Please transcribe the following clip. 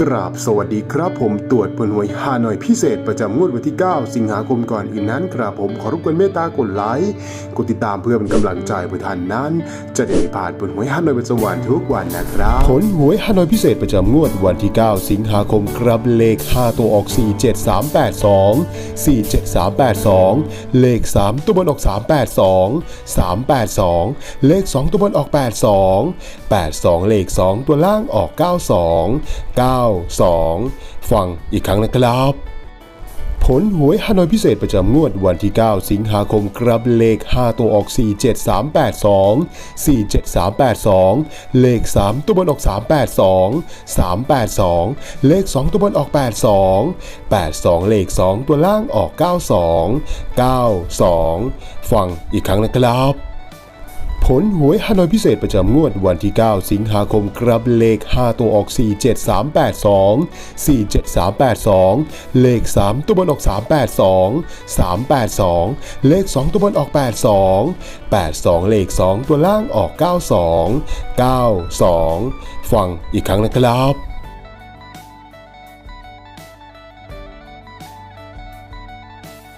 กราบสวัสดีครับผมตรวจผลหวยฮานอยพิเศษประจำงวดวันที่ 9 สิงหาคมก่อนอื่นนั้นครับผมขอรบกวนเมตตากดไลค์กดติดตามเพื่อเป็นกำลังใจเพื่อท่านนั้น จะได้ไม่าดผลหวยฮานอยประจำวันทุกวันนะครับ ผลหวยฮานอยพิเศษประจำงวดวันที่ 9 สิงหาคมครับเลข 5 ตัวออก 47382 47382 เลข 3 ตัวบนออก 382 382 เลข 2 ตัวบนออก 82 82 เลข 2 ตัวล่างออก 92 9 2ฟังอีกครั้งนะครับ ผลหวยฮานอยพิเศษประจำงวดวันที่ 9 สิงหาคมครับเลข 5 ตัวออก 47382 47382 เลข 3 ตัวบนออก 382 382 เลข 2 ตัวบนออก 82 82 เลข 2 ตัวล่างออก 92 92 ฟังอีกครั้งนะครับ ลหวยฮานอยพิเศษประจำงวดวันที่ 9 สิงหาคมครับเลข 5 ตัวออก 47382 47382 เลข 3 ตัวบนออก 382 382 เลข 2 ตัวบนออก 82 82 เลข 2 ตัวล่างออก 92 92 ฟังอีกครั้งนะครับ